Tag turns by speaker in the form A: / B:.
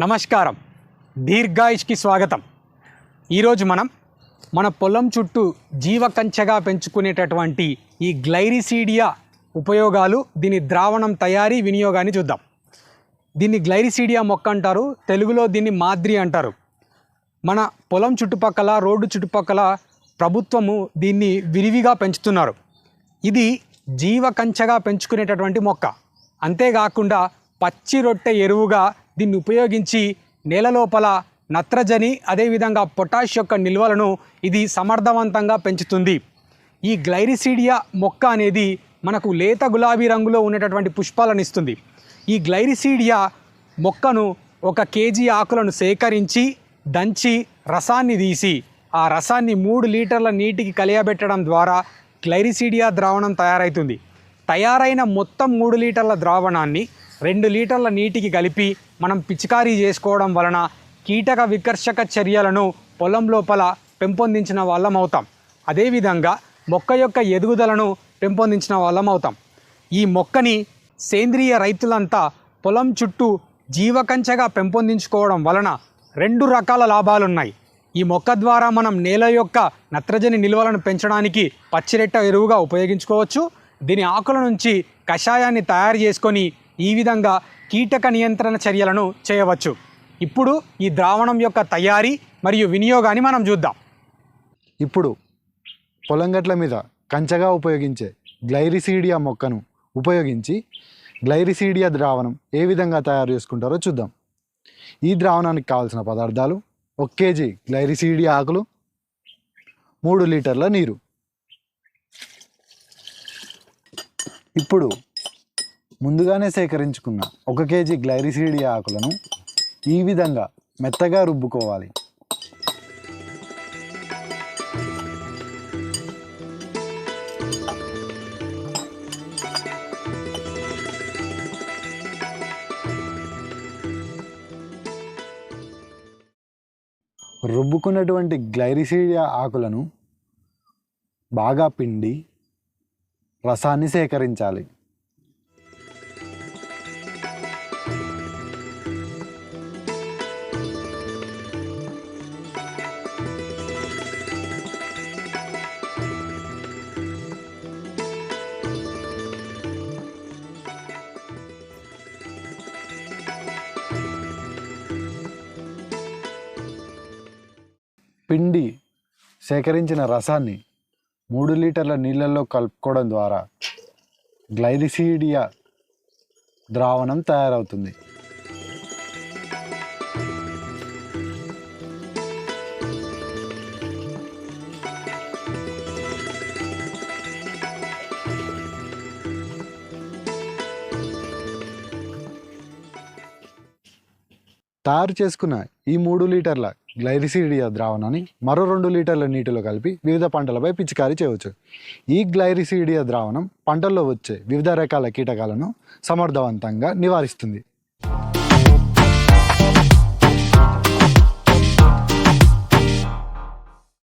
A: నమస్కారం. దీర్ఘాయుష్కి స్వాగతం. ఈరోజు మనం మన పొలం చుట్టూ జీవకంచెగా పెంచుకునేటటువంటి ఈ గ్లైరిసీడియా ఉపయోగాలు దీని ద్రావణం తయారీ వినియోగాన్ని చూద్దాం. దీన్ని గ్లైరిసీడియా మొక్క అంటారు తెలుగులో దీన్ని మాద్రి అంటారు. మన పొలం చుట్టుపక్కల రోడ్డు చుట్టుపక్కల ప్రభుత్వము దీన్ని విరివిగా పెంచుతున్నారు. ఇది జీవకంచెగా పెంచుకునేటటువంటి మొక్క. అంతేకాకుండా పచ్చి రొట్టె ఎరువుగా దీన్ని ఉపయోగించి నేల లోపల నత్రజని అదేవిధంగా పొటాష్ యొక్క నిల్వలను ఇది సమర్థవంతంగా పెంచుతుంది. ఈ గ్లైరిసీడియా మొక్క అనేది మనకు లేత గులాబీ రంగులో ఉండేటటువంటి పుష్పాలను ఇస్తుంది. ఈ గ్లైరిసీడియా మొక్కను ఒక కేజీ ఆకులను సేకరించి దంచి రసాన్ని తీసి ఆ రసాన్ని మూడు లీటర్ల నీటికి కలియబెట్టడం ద్వారా గ్లైరిసీడియా ద్రావణం తయారవుతుంది తయారైన మొత్తం మూడు లీటర్ల ద్రావణాన్ని రెండు లీటర్ల నీటికి కలిపి మనం పిచికారీ చేసుకోవడం వలన కీటక వికర్షక చర్యలను పొలం లోపల పెంపొందించిన వాళ్ళం అవుతాం. అదేవిధంగా మొక్క యొక్క ఎదుగుదలను పెంపొందించిన వాళ్ళం అవుతాం. ఈ మొక్కని సేంద్రియ రైతులంతా పొలం చుట్టూ జీవకంచగా పెంపొందించుకోవడం వలన రెండు రకాల లాభాలున్నాయి. ఈ మొక్క ద్వారా మనం నేల యొక్క నత్రజని నిల్వలను పెంచడానికి పచ్చిరెట్ట ఎరువుగా ఉపయోగించుకోవచ్చు. దీని ఆకుల నుంచి కషాయాన్ని తయారు చేసుకొని ఈ విధంగా కీటక నియంత్రణ చర్యలను చేయవచ్చు. ఇప్పుడు ఈ ద్రావణం యొక్క తయారీ మరియు వినియోగాన్ని మనం చూద్దాం.
B: ఇప్పుడు పొలం గట్ల మీద కంచగా ఉపయోగించే గ్లైరిసీడియా మొక్కను ఉపయోగించి గ్లైరిసీడియా ద్రావణం ఏ విధంగా తయారు చేసుకుంటారో చూద్దాం. ఈ ద్రావణానికి కావాల్సిన పదార్థాలు ఒక కేజీ గ్లైరిసీడియా ఆకులు మూడు లీటర్ల నీరు. ఇప్పుడు ముందుగానే సేకరించుకున్న ఒక కేజీ గ్లైరిసీడియా ఆకులను ఈ విధంగా మెత్తగా రుబ్బుకోవాలి. రుబ్బుకున్నటువంటి గ్లైరిసీడియా ఆకులను బాగా పిండి రసాన్ని సేకరించాలి. పిండి సేకరించిన రసాన్ని మూడు లీటర్ల నీళ్ళల్లో కలుపుకోవడం ద్వారా గ్లైరిసీడియా ద్రావణం తయారవుతుంది. తయారు చేసుకున్న ఈ మూడు లీటర్ల గ్లైరిసిడియా ద్రావణాన్ని మరో రెండు లీటర్ల నీటిలో కలిపి వివిధ పంటలపై పిచికారీ చేయవచ్చు. ఈ గ్లైరిసిడియా ద్రావణం పంటల్లో వచ్చే వివిధ రకాల కీటకాలను సమర్థవంతంగా నివారిస్తుంది.